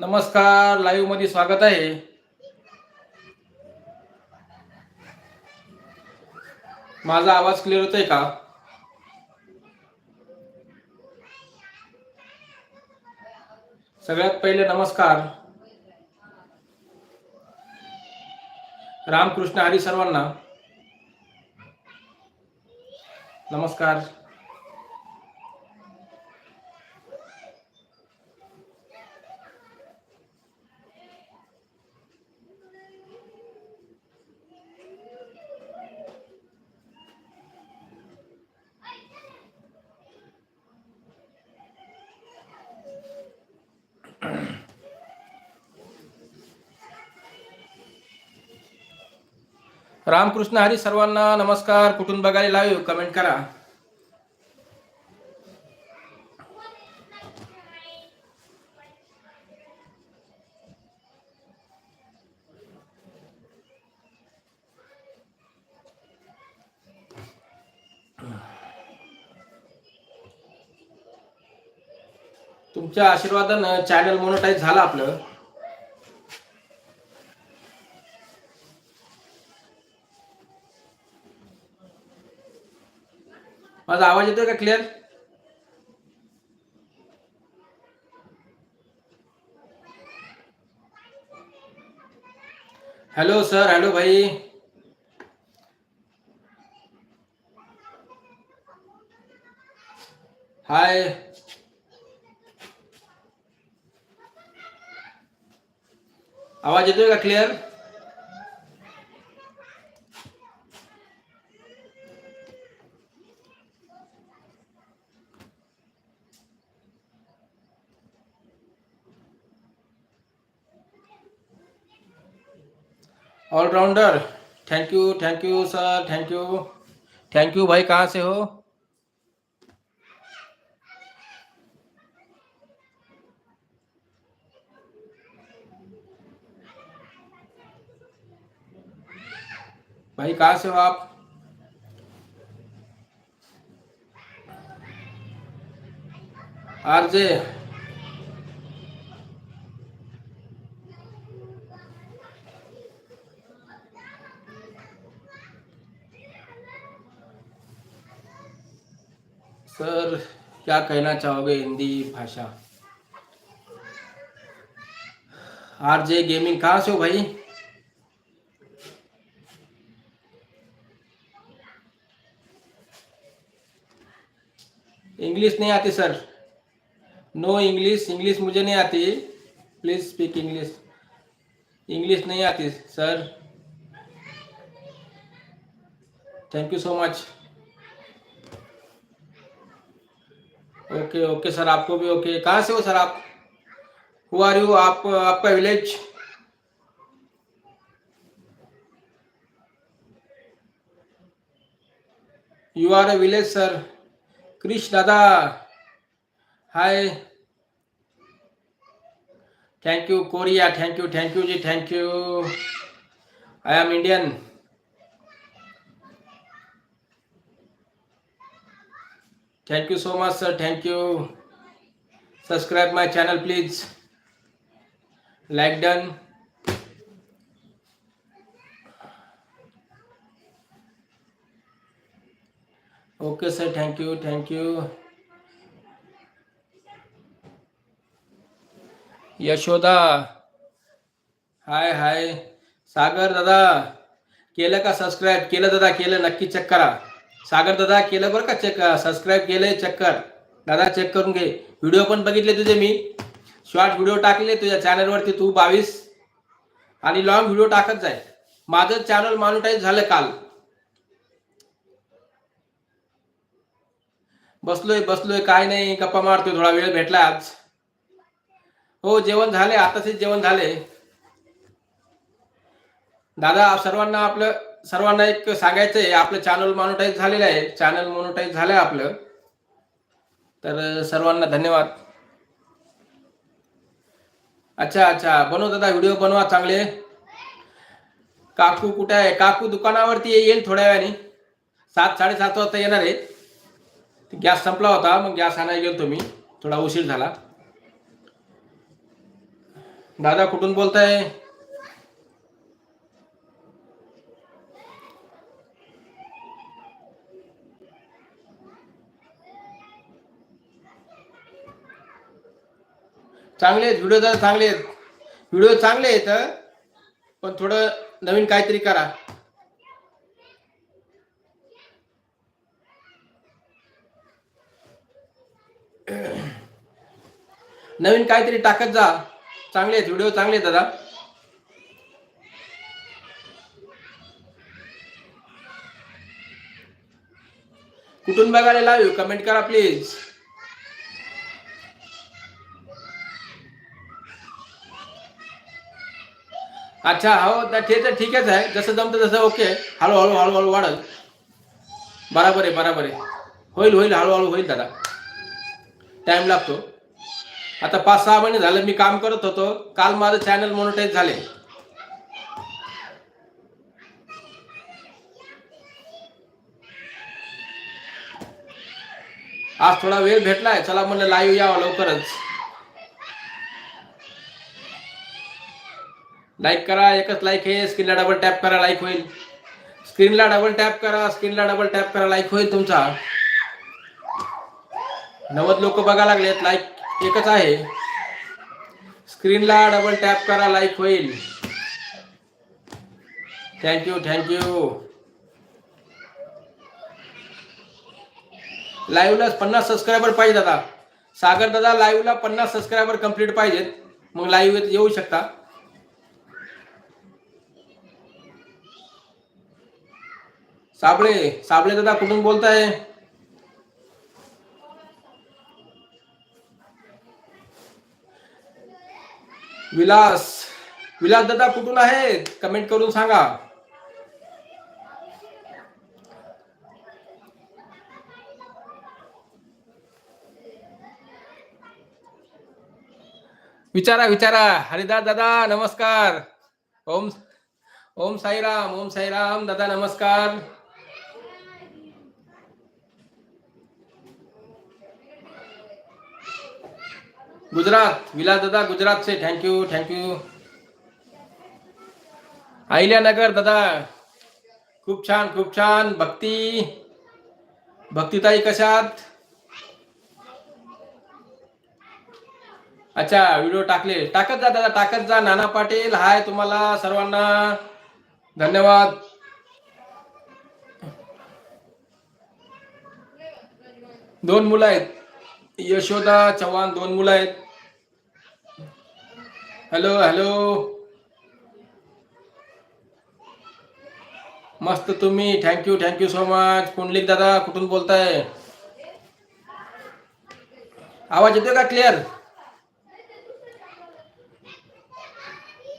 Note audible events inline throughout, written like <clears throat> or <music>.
नमस्कार लाईव्हमध्ये स्वागत आहे. माझा आवाज क्लिअर होतोय का? सगळ्यात पहिले नमस्कार. रामकृष्ण हरी सर्वांना. नमस्कार. रामकृष्ण हरी सर्वांना नमस्कार. कुठून बघायला लाईव्ह कमेंट करा. तुमच्या आशीर्वादानं चॅनल मोनोटाईज झालं आपलं. माझा आवाज येतोय का क्लिअर हॅलो सर हॅलो भाई. हाय आवाज येतोय का clear allrounder thank you thank you sir thank you thank you भाई, कहाँ से हो? भाई, कहाँ से हो आप? आरजे सर क्या कहना चाहोगे हिंदी भाषा? आरजे गेमिंग, कहाँ से हो भाई? इंग्लिश नहीं आती सर। नो इंग्लिश इंग्लिश मुझे नहीं आती। प्लीज़ स्पीक इंग्लिश इंग्लिश नहीं आती sir thank you so much okay okay sir आपको भी ओके कहाँ से हो सर आप? हु आर यू आप, आपका village you are a village sir Krish दादा hi thank you Korea thank you thank you G thank you I am Indian thank you so much sir thank you subscribe my channel please like done okay sir thank you thank you Yashoda hi hi Sagar दादा केलं का subscribe केलं दादा केलं नक्की check करा सागर दादा केलं बरं का चेक सबस्क्राईब केलंय चेक कर दादा चेक करून घे. व्हिडिओ पण बघितले तुझे मी. शॉर्ट व्हिडिओ टाकले तुझ्या चॅनलवरती तू बावीस. आणि लॉंग व्हिडिओ टाकत जाय. माझं चॅनल मॉनिटाईज झालं काल. बसलोय बसलोय काय नाही गप्पा मारतोय थोडा वेळ भेटला आज. हो जेवण झाले आताच जेवण झाले. दादा सर्वांना आपलं सर्वांना एक सांगायचं आहे आपलं चॅनल मॉनिटाईज झालेलं आहे. चॅनल मॉनिटाईज झालं आहे आपलं. तर सर्वांना धन्यवाद. अच्छा अच्छा. बनव दादा व्हिडिओ बनवा चांगले. काकू कुठे आहे? काकू दुकानावरती येईल थोड्या वेळाने. सात साडेसात वाजता येणार आहे. गॅस संपला होता मग गॅस आणायला गेलो मी. थोडा उशीर झाला. दादा कुठून बोलताय? चांगले आहेत व्हिडिओ जरा चांगले आहेत. व्हिडिओ चांगले आहेत पण थोडं नवीन काहीतरी करा. नवीन काहीतरी टाकत जा. चांगले आहेत व्हिडिओ चांगले आहेत दादा. कुठून बघायला लावू? कमेंट करा प्लीज अच्छा हो तर ते तर ठीकच आहे. जसं जमतं तसं ओके. हळूहळू हळूहळू वाढल. बराबर आहे बराबर आहे. होईल होईल हळूहळू होईल दादा. टाइम लागतो. आता पाच सहा महिने झालं मी काम करत होतो. काल माझं चॅनल मोनोटाईज झाले. आज थोडा वेळ भेटलाय. चला म्हणलं लाईव्ह यावं लवकरच. लाईक करा एकच लाईक आहे. स्क्रीनला डबल टॅप करा लाईक होईल. स्क्रीनला डबल टॅप करा स्क्रीनला डबल टॅप करा लाईक होईल तुमचा. नव्वद लोक बघा लागलेत लाईक एकच आहे. स्क्रीनला डबल टॅप करा लाईक होईल. थँक्यू थँक्यू लाईव्हला पन्नास सबस्क्रायबर पाहिजे दादा सागर दादा लाईव्हला पन्नास सबस्क्रायबर कंप्लीट पाहिजेत. मग लाईव्ह येऊ शकता. साबळे साबळे दादा कुठून बोलताय? विलास विलास दादा कुठून आहेत? कमेंट करून सांगा. विचारा विचारा. हरिदास दादा नमस्कार. ओम ओम साईराम ओम साईराम दादा नमस्कार. गुजरात विलास दादा गुजरात से thank you thank you Ahilyanagar दादा खूप छान खूप छान. भक्ती भक्तिताई कशात? अच्छा व्हिडिओ टाकले. टाकत जा दादा टाकत जा. नाना पाटील हाय तुम्हाला सर्वांना. धन्यवाद. दोन मुलं आहेत. यशोदा चव्हाण दोन मुलं आहेत. Hello hello. मस्त तुम्ही. Thank you thank you so much Pundalik दादा कुठून बोलताय? आवाज येतोय का क्लिअर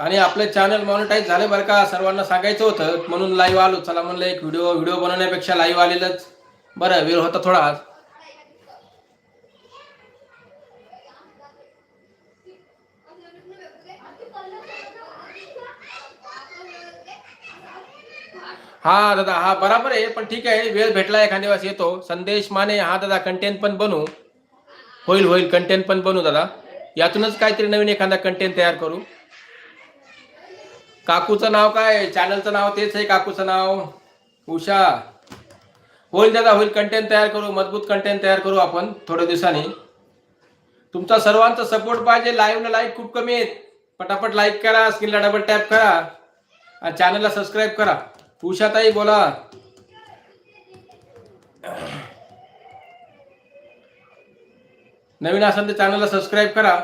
आणि आपले चॅनल मॉनिटाईज झाले बरं का? सर्वांना सांगायचं होतं. म्हणून लाईव्ह आलो. चला म्हणलं एक व्हिडिओ व्हिडिओ बनवण्यापेक्षा लाईव्ह आलेलंच. बरं वेळ होता थोडा हा दादा हा बराबर आहे पण ठीक आहे वेळ भेटला एखाद्या वेळेस येतो. संदेश माने हा दादा कंटेंट पण बनू होईल होईल कंटेंट पण बनू दादा. यातूनच काहीतरी नवीन एखादा कंटेंट तयार करू. काकूचं नाव काय? चॅनलचं नाव तेच आहे काकूचं नाव. उषा. होईल दादा होईल कंटेंट तयार करू मजबूत कंटेंट तयार करू आपण थोड्या दिवसांनी. तुमचा सर्वांचा सपोर्ट पाहिजे लाईव्हला लाईक खूप कमी आहेत. पटापट लाईक करा स्क्रीनला डबल टॅप करा. आणि चॅनलला सबस्क्राईब करा. उषाताई बोला. नवीन असाल तर चॅनलला सबस्क्राईब करा.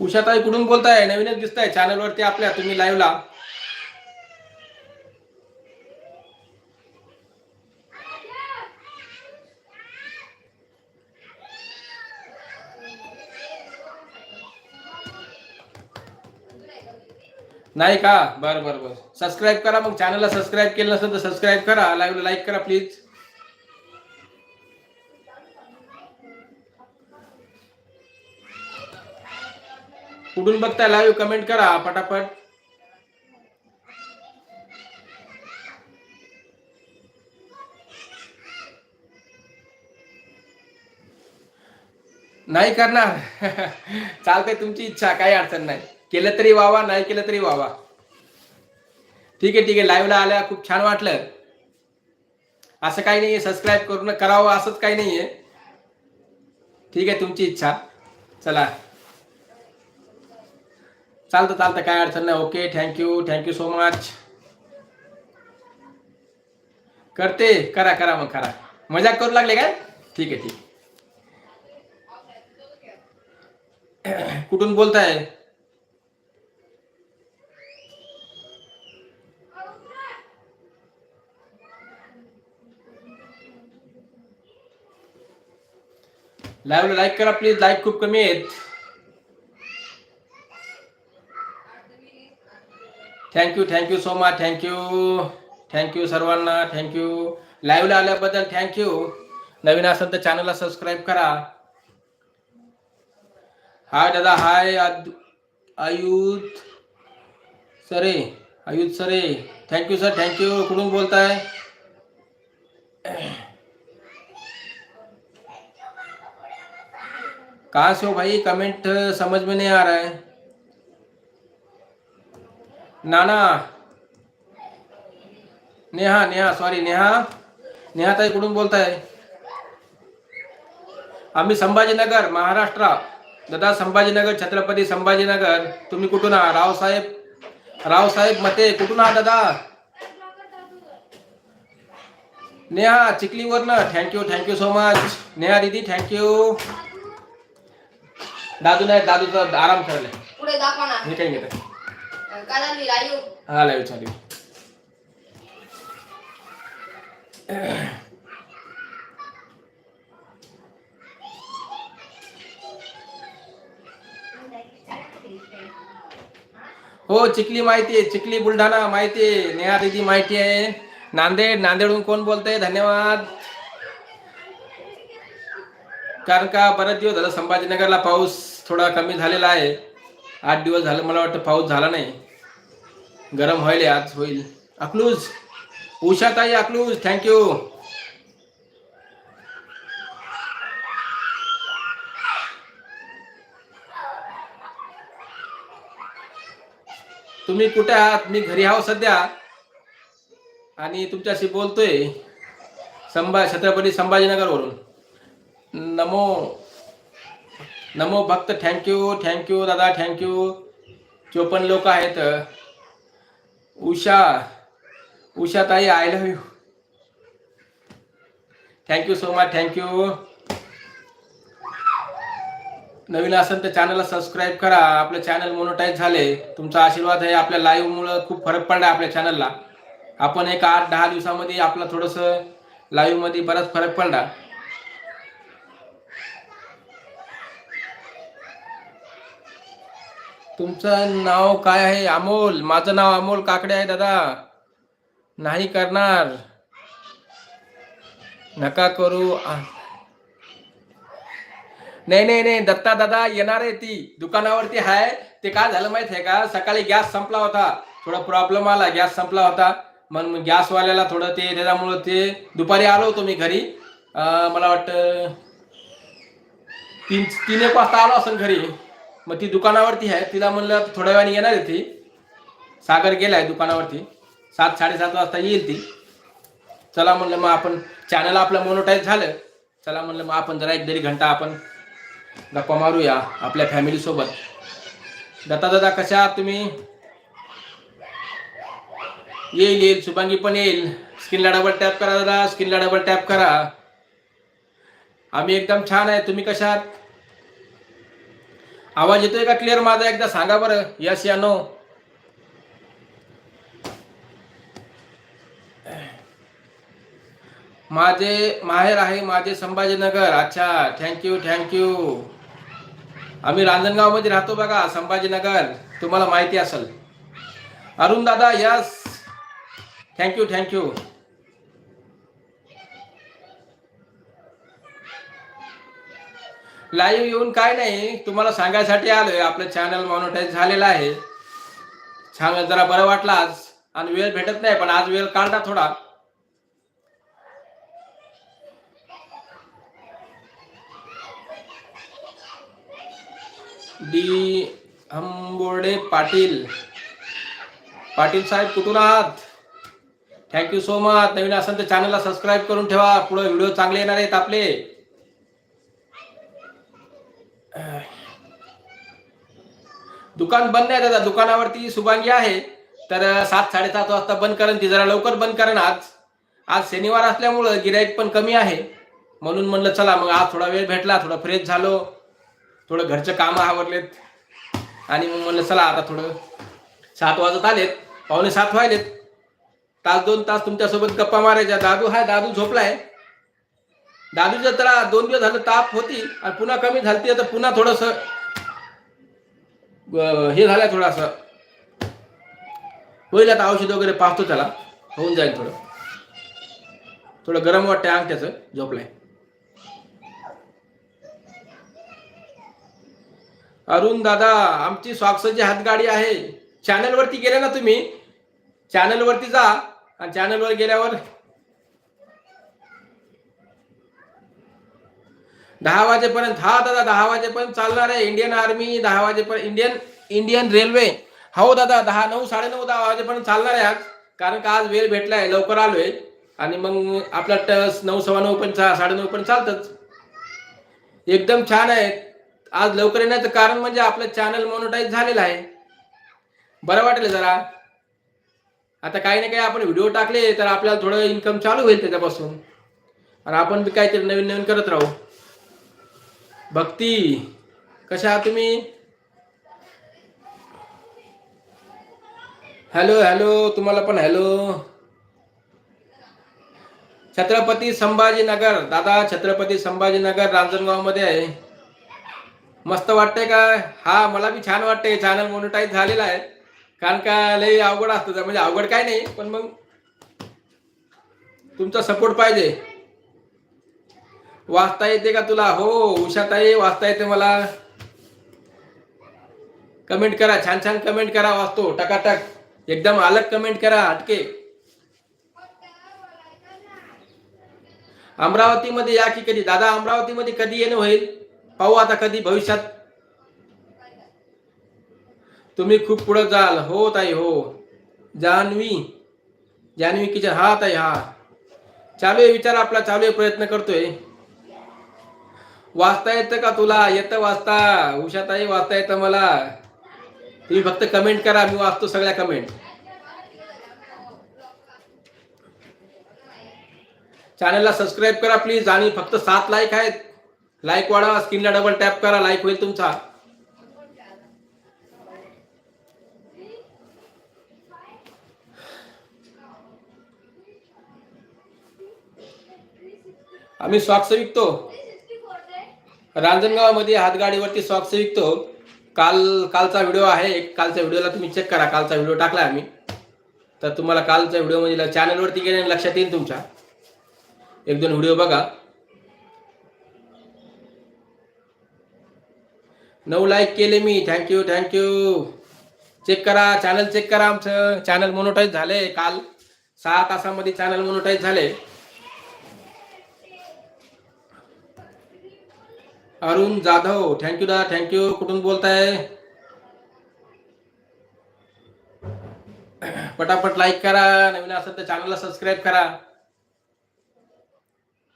उषाताई कुठून बोलताय? नवीनच दिसताय चॅनलवरती आपल्या तुम्ही लाईव्हला नाही का? बरं बरं बरं. सबस्क्राईब करा मग. चॅनलला सबस्क्राईब केलं नसेल तर सबस्क्राईब करा. लाईव्हला लाईक करा प्लीज कुठून बघताय? लाईव्ह कमेंट करा पटापट. नाही करणार. <laughs> चालतंय तुमची इच्छा. काही अडचण नाही. केलं तरी वावा नाही केलं तरी वावा. ठीक आहे ठीक आहे. लाईव्हला आल्या खूप छान वाटलं. असं काही नाहीये सबस्क्राईब करून करावं असंच काही नाहीये. ठीक आहे तुमची इच्छा. चला. चालतं चालतं काय अडचण नाही. Okay thank you thank you so much करते करा करा मग करा. मजाक करू लागले काय? ठीक आहे ठीक आहे. <clears throat> कुठून बोलताय? लाईव्हला लाईक करा प्लीज. लाईक खूप कमी आहेत. Thank you thank you so much thank you thank you सर्वांना. थँक्यू लाईव्हला आल्याबद्दल थँक्यू नवीन असेल तर चॅनलला सबस्क्राईब करा. हाय दादा. हाय आयुध सरे. आयुध सरे. थँक्यू सर थँक्यू कुठून बोलताय? कहाँ से हो भाई? कमेंट समझ में नहीं आ रहा है। नाना। नेहा नेहा सॉरी नेहा। नेहा ताई कुठून बोलताय? आम्ही संभाजीनगर महाराष्ट्र. दादा संभाजीनगर छत्रपती संभाजीनगर. तुम्ही कुठून आहात? रावसाहेब रावसाहेब मते कुठून आहात दादा? Neha चिखलीवरनं. Thank you thank you so much Neha दीदी थँक्यू दादू नाही दादूचा आराम करायला. पुढे दाखवा ना. हे काही घेत काय झाली लाईव्ह हा लाईव्ह चालू. हो चिखली माहिती आहे चिखली बुलढाणा माहिती आहे नेहा दिदी माहिती आहे. नांदेड नांदेडहून कोण बोलतंय? धन्यवाद. कारण का बरेच दिवस झालं संभाजीनगरला पाऊस थोडा कमी झालेला आहे. आठ दिवस झालं मला वाटतं पाऊस झाला नाही. गरम व्हायले आज होईल. अकलूज उषाताई अकलूज थँक्यू तुम्ही कुठे आहात? मी घरी आहो सध्या. आणि तुमच्याशी बोलतोय संभा छत्रपती संभाजीनगरवरून. नमो नमो भक्त थँक्यू थँक्यू दादा थँक्यू चोपन्न लोक आहेत उषा उषा ताई I love you thank you so much thank you नवीन असेल तर चॅनलला सबस्क्राईब करा. आपलं चॅनल मोनोटाईज झाले. तुमचा आशीर्वाद आहे. आपल्या लाईव्हमुळं खूप फरक पडला आपल्या चॅनलला आपण एक आठ दहा दिवसामध्ये आपलं थोडंसं लाईव्हमध्ये बराच फरक पडला. तुमचं नाव काय आहे? अमोल. माझं नाव अमोल काकडे आहे दादा. नाही करणार. नका करू. नाही नाही नाही. दत्ता दादा येणार आहे ती. दुकानावरती आहे ते काय झालं माहीत आहे का? सकाळी गॅस संपला होता. थोडा प्रॉब्लेम आला. गॅस संपला होता. मग मग गॅसवाल्याला थोडं ते त्याच्यामुळं ते दुपारी आलो होतो मी घरी. मला वाटतं तीन तीन एक वाजता आलो असेल घरी. मग ती दुकानावरती आहे तिला म्हणलं थोड्या वेळाने येणार आहे ती. सागर गेलाय दुकानावरती. सात साडेसात वाजता येईल ती. चला म्हणलं मग आपण चॅनल आपलं मोनोटाईज झालं. चला म्हणलं मग आपण जरा एक दीड घंटा आपण गप्पा मारूया आपल्या फॅमिलीसोबत दत्ता दादा कशा आहात तुम्ही? येईल येईल. शुभांगी पण येईल. स्क्रीनला डबल टॅप करा दादा. स्क्रीनला डबल टॅप करा. आम्ही एकदम छान आहे. तुम्ही कशा आहात? आवाज येतोय का क्लिअर माझा? एकदा सांगा बरं. यस या नो माझे माहेर आहे माझे संभाजीनगर. अच्छा थँक्यू थँक्यू आम्ही रांजणगावमध्ये राहतो बघा संभाजीनगर. तुम्हाला माहिती असेल. अरुण दादा यस थँक्यू थँक्यू लाईव्ह येऊन काय नाही तुम्हाला सांगायसाठी आलोय. आपलं चॅनल मॉनिटाईज झालेलं आहे. छान जरा बरं वाटलं आज आणि वेळ भेटत नाही पण आज वेळ काढला थोडा. डी हंबोडे पाटील. पाटील साहेब कुठून आहात? थँक्यू सो मच नवीन असेल तर चॅनलला सबस्क्राईब करून ठेवा. पुढे व्हिडिओ चांगले येणार आहेत आपले. दुकान बंद आहे दादा. दुकानावरती शुभांगी आहे. तर सात साडेसात वाजता बंद करण. ती जरा लवकर बंद करण आज. आज शनिवार असल्यामुळं गिराईक पण कमी आहे. म्हणून म्हणलं चला मग आज थोडा वेळ भेटला थोडा फ्रेश झालो. थोडं घरचं कामं आवरलेत. आणि मग म्हणलं चला आता थोडं सात वाजत आलेत. पावणे सात व्हायलेत. तास दोन तास तुमच्यासोबत गप्पा मारायच्या. दादू हाय दादू झोपलाय. दादूचं त्याला दोन दिवस झालं ताप होती आणि पुन्हा कमी झालती आता पुन्हा थोडस हे झालंय थोडस. होईल आता औषध वगैरे पाहतो त्याला होऊन जाईल थोडं. थोडं गरम वाटतंय अंग त्याचं झोपलाय. अरुण दादा आमची स्वाक्षची हातगाडी आहे. चॅनलवरती गेले ना तुम्ही? चॅनलवरती जा आणि चॅनलवर गेल्यावर दहा वाजेपर्यंत हा दादा दहा वाजेपर्यंत चालणार आहे. इंडियन आर्मी दहा वाजेपर्यंत इंडियन इंडियन रेल्वे हो दादा दहा नऊ साडेनऊ दहा वाजेपर्यंत चालणार आहे आज. कारण का आज वेळ भेटलाय लवकर आलोय. आणि मग आपला टस नऊ सव्वा नऊ पण साडेनऊ पण चालतच. एकदम छान आहे. आज लवकर येण्याचं कारण म्हणजे आपलं चॅनल मोनोटाईज झालेलं आहे. बरं वाटलं जरा. आता काही ना काही आपण व्हिडिओ टाकले तर आपल्याला थोडं इन्कम चालू होईल त्याच्यापासून. आणि आपण बी काहीतरी नवीन नवीन करत राहू. भक्ती कशा आहात तुम्ही? हॅलो हॅलो तुम्हाला पण हॅलो छत्रपती संभाजीनगर दादा छत्रपती संभाजीनगर रांजणगावमध्ये आहे. मस्त वाटतंय का? हा मला बी छान वाटतंय. चॅनल मोनिटाईज झालेला आहे. कारण का लय अवघड असतं. म्हणजे अवघड काय नाही पण मग तुमचा सपोर्ट पाहिजे. वाचता येते का तुला? हो उषाताई वाचता येते मला. कमेंट करा छान छान कमेंट करा वाचतो टकाटक. एकदम अलग कमेंट करा हटके. अमरावतीमध्ये या की कधी? दादा अमरावतीमध्ये कधी येणं होईल? पाहू आता कधी भविष्यात. तुम्ही खूप पुढे जाल. हो ताई हो. जान्हवी. जान्हवी किचन. हा ताई हा. चालू आहे विचार आपला. चालू आहे प्रयत्न करतोय. वाचता येतं का तुला? येतं वाचता. उषाताई वाचता येतं मला. तुम्ही फक्त कमेंट करा मी वाचतो सगळ्या कमेंट चॅनलला सबस्क्राईब करा प्लीज आणि फक्त सात लाईक आहेत. लाईक वाढवा स्क्रीनला डबल टॅप करा लाईक होईल तुमचा. आम्ही स्वाक्ष विकतो. रांजणगावमध्ये हातगाडीवरती सॉक्स विकतो. काल कालचा व्हिडिओ आहे. एक कालच्या व्हिडिओला तुम्ही चेक करा. कालचा व्हिडिओ टाकला आम्ही. तर तुम्हाला कालच्या व्हिडिओमध्ये चॅनलवरती गेल्याने लक्षात येईल तुमच्या. एक दोन व्हिडिओ बघा. नऊ लाईक केले मी. Thank you thank you check करा. चॅनल चेक करा आमचं. चॅनल मोनोटाईज झाले. काल सहा तासामध्ये चॅनल मोनोटाईज झाले. अरुण जाधव थँक्यू दा थँक्यू कुठून बोलताय? पटापट लाईक करा. नवीन असेल तर चॅनलला सबस्क्राईब करा.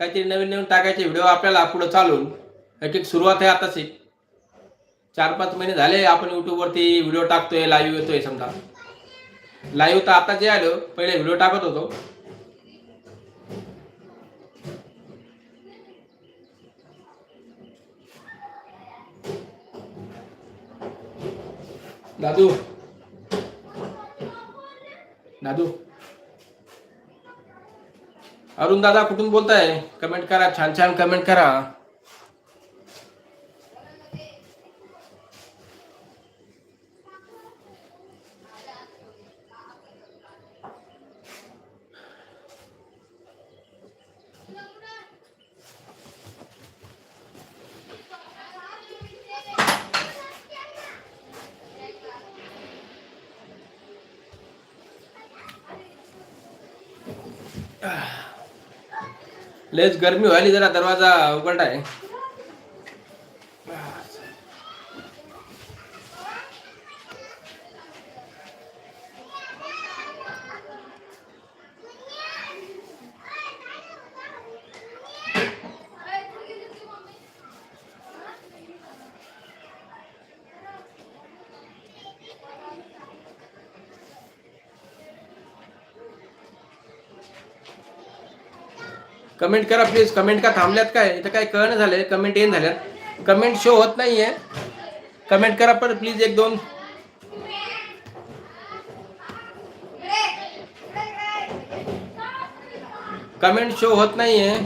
काहीतरी नवीन नवीन टाकायचे व्हिडिओ आपल्याला पुढे चालून. एक एक सुरुवात आहे आताच एक चार पाच महिने झाले आपण युट्यूबवरती व्हिडिओ टाकतोय लाईव्ह येतोय समजा. लाईव्ह तर आता जे आलो पहिले व्हिडिओ टाकत होतो. दादू. दादू. अरुण दादा कुठून बोलताय? कमेंट करा छान छान कमेंट करा. लयच गरमी व्हायली जरा दरवाजा उघडा आहे कमेंट करा प्लीज कमेंट का थांबल्यात काय? इथं काय कळणं झालंय? कमेंट येईन झाल्यात. कमेंट शो होत नाहीये. कमेंट करा पण प्लीज एक दोन. कमेंट शो होत नाहीये.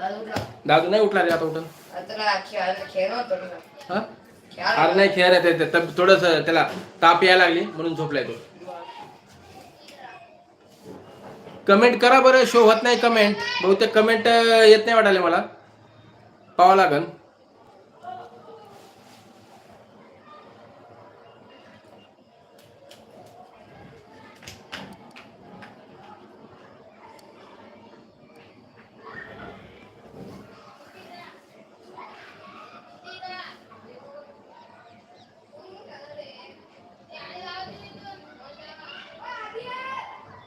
दादू उठला. दादू नाही उठला रे आता खेळ. हा खेळायला- अरे नाही खेळ थोडस त्याला ताप यायला लागली म्हणून झोपलाय तो. कमेंट करा बरं शो होत नाही कमेंट बहुतेक कमेंट येत नाही वाटायला मला. पाहावं लागेल